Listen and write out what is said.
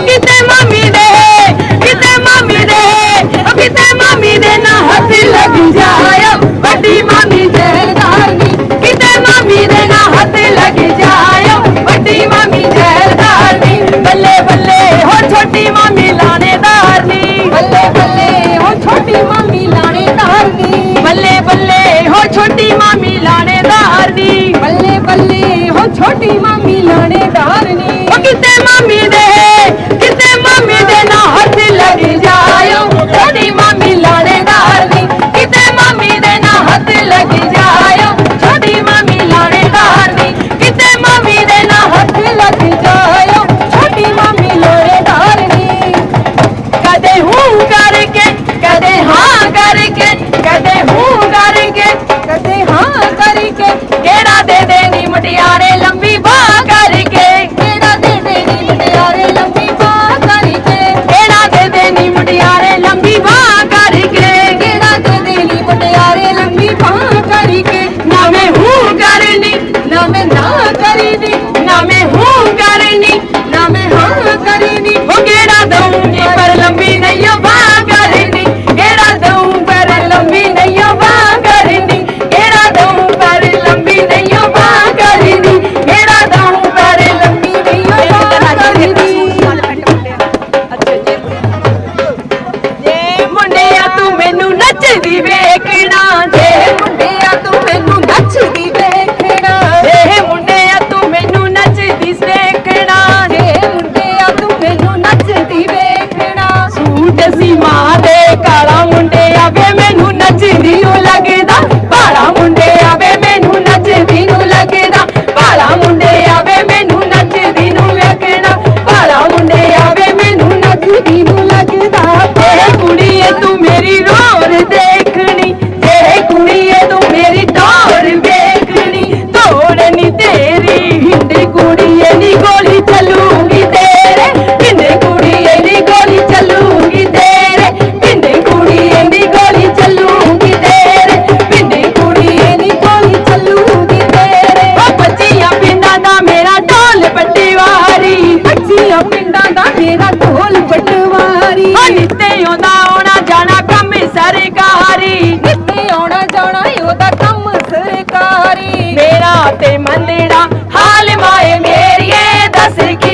ਉਹ ਕਿਤੇ ਮਾਮੀ ਦੇ, ਕਿਤੇ ਮਾਮੀ ਦੇ, ਉਹ ਕਿਤੇ ਮਾਮੀ ਦੇ ਨਾ ਹੱਥ ਲੱਗ ਜਾਇਆ ਵੱਡੀ ਮਾਮੀ ਜੈਲਦਾਰਨੀ ਕਿਤੇ ਮਾਮੀ ਦੇ ਨਾ ਹੱਥ ਲੱਗ ਜਾਇਆ ਵੱਡੀ ਮਾਮੀ ਜੈਲਦਾਰਨੀ ਬੱਲੇ ਬੱਲੇ, ਹੋ ਛੋਟੀ ਮਾਮੀ ਲਾਣੇਦਾਰਨੀ ਬੱਲੇ ਬੱਲੇ, ਹੋ ਛੋਟੀ ਮਾਮੀ ਲਾਣੇਦਾਰਨੀ ਬੱਲੇ ਬੱਲੇ, ਹੋ ਛੋਟੀ ਮਾਮੀ ਲਾਣੇਦਾਰਨੀ ਬੱਲੇ ਬੱਲੇ, ਹੋ ਛੋਟੀ ਮਾਮੀ ਲਾਣੇਦਾਰ ਕਰਨੀ ਨਾ ਮੈਂ ਹੂੰ ਕਰਨੀ ਨਾ ਮੈਂ ਹਾਂ ਕਰਨੀ। ਹੋ ਕਿਹੜਾ ਦਊਂਗੀ acerqué